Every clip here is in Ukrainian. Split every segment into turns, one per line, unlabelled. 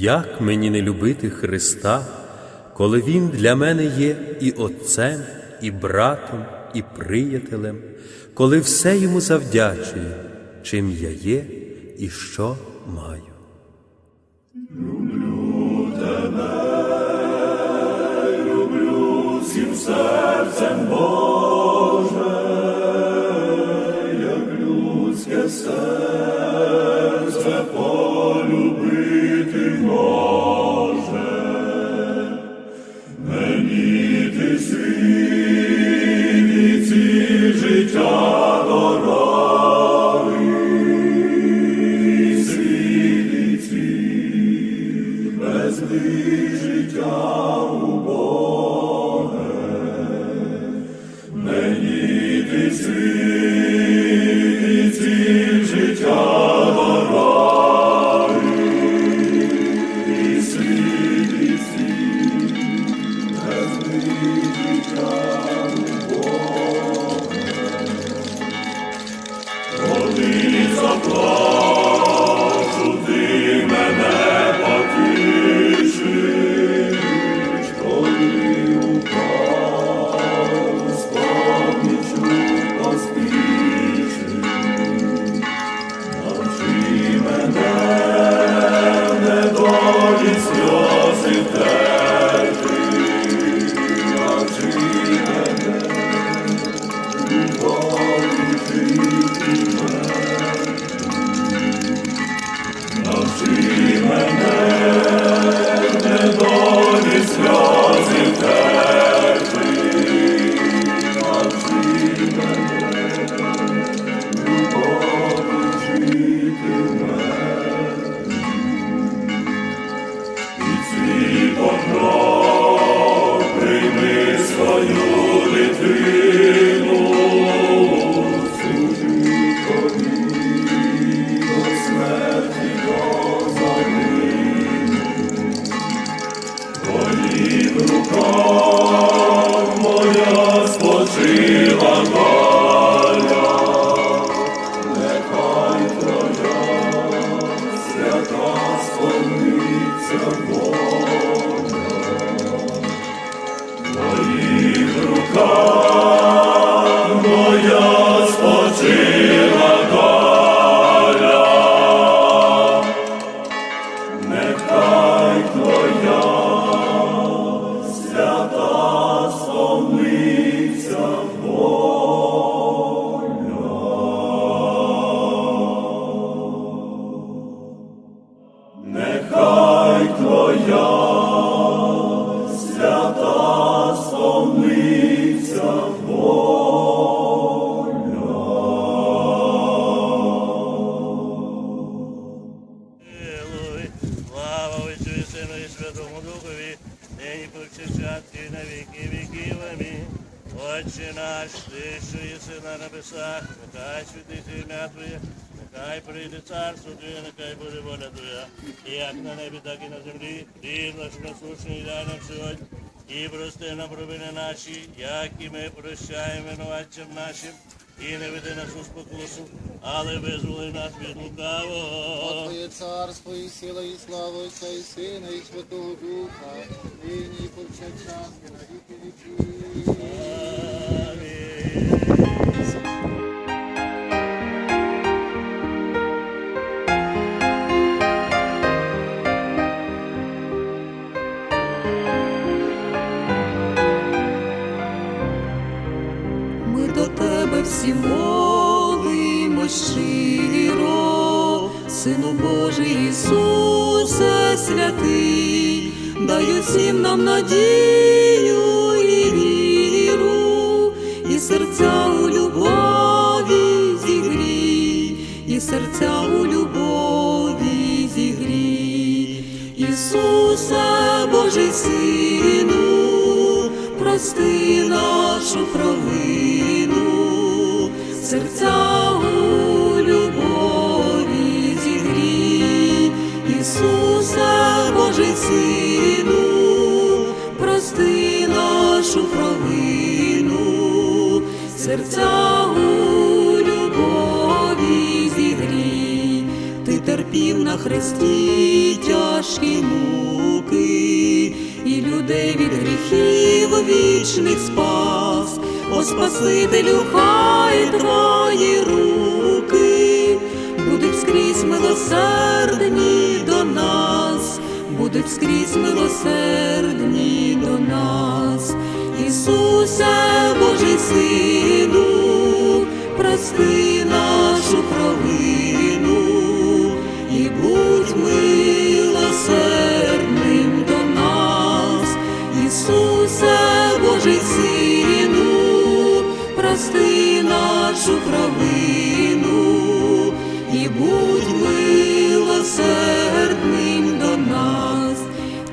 Як мені не любити Христа, коли Він для мене є і Отцем, і братом, і приятелем, коли все йому завдячує, чим я є і що маю.
всім серцем Боже, Твоїх руках
і Святому Духові, нині повсякчас і на віки віків. Амінь. Отче наш, ти, що єси на небесах, нехай святиться ім'я Твоє, нехай прийде царство Твоє, нехай буде воля Твоя, як на небі, так і на землі. Хліб наш насущний дай нам сьогодні, і прости нам провини наші, як і ми прощаємо винуватцям нашим, і не веди нашу спокусу, але визволи нас від лукавого.
Твоє царство і сила, і слава Отця і Сина, і Святого Духа, нині і повсякчас, і на віки.
Святий, дай усім нам надію і віру, і серця у любові зігрій, і серця у любові зігрій, Ісусе Божий Сину, прости нашу провину, серця у Сину, прости нашу провину, серця у любові зігрій, ти терпів на хресті тяжкі муки, і людей від гріхів вічних спас, о Спасителю, хай твої руки будуть скрізь милосердні будуть скрізь милосердні до нас, Ісусе, Божий Сину, прости нашу провину і будь милосердним до нас, Ісусе, Божий Сину, прости нашу провину і будь милосердним нас,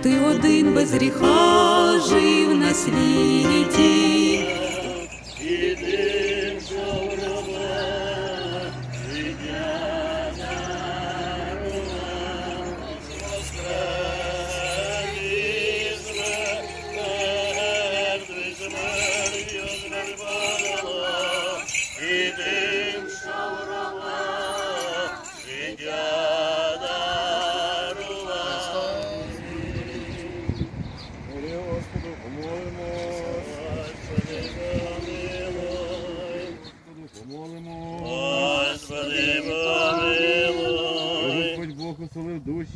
ти один без гріха жив на світі.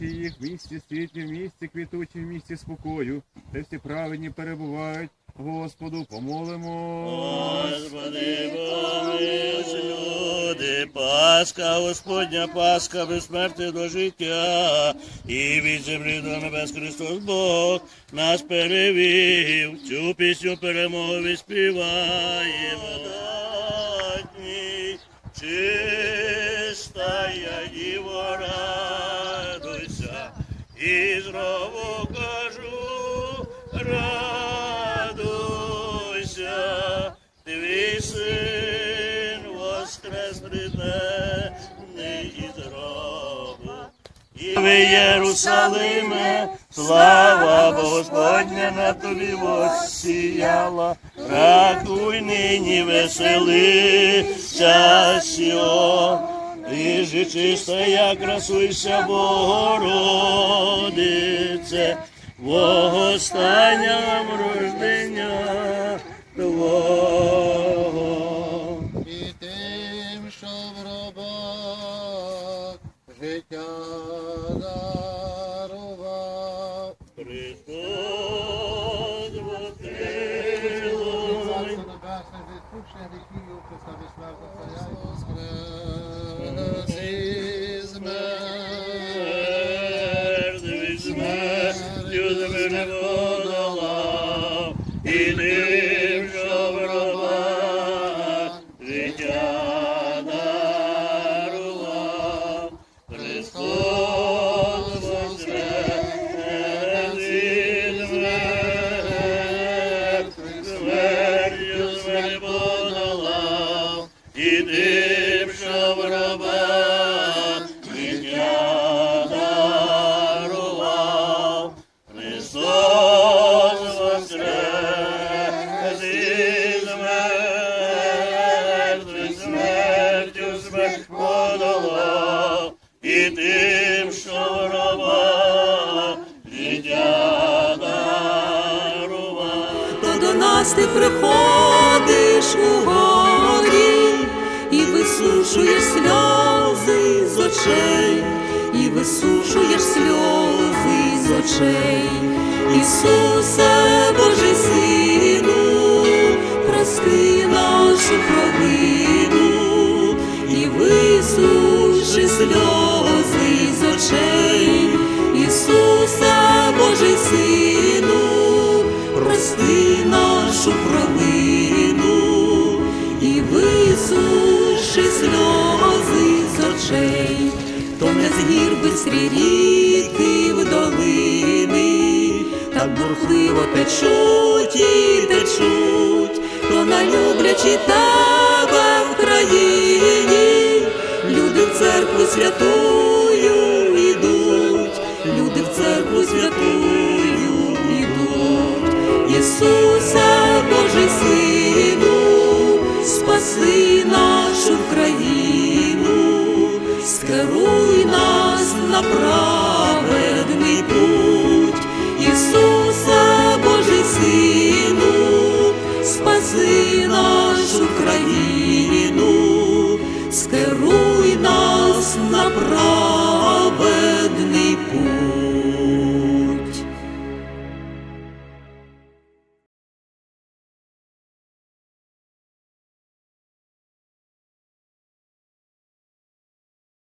Оселив їх в місті світлі, в місті квітучі, в місті спокою, де всі праведні перебувають. Господу, помолимо.
Господи, люди, Пасха, Господня, Пасха, безсмерти до життя, і від землі до небес Христос Бог нас перевів, цю пісню перемови співаємо. Ви, Єрусалиме, слава Господня на тобі воссіяла, ракуй нині веселися сьо. Ти же чистая, красуйся, Богородице, востанням рождення Bóg przejawi chwili ukryć
na wieczne нас ти приходиш у горі і висушуєш сльози з очей, і висушуєш сльози з очей. Ісусе, Божий Сину, прости нашу провину і висуши сльози нашу провину і висуши сльози з очей, то не з гір бистрі ріки в долини, так бурхливо течуть і течуть, то на люблячі тебе в країні, люди в церкву святую ідуть, люди в церкву святую ідуть. Країну, нас на праведний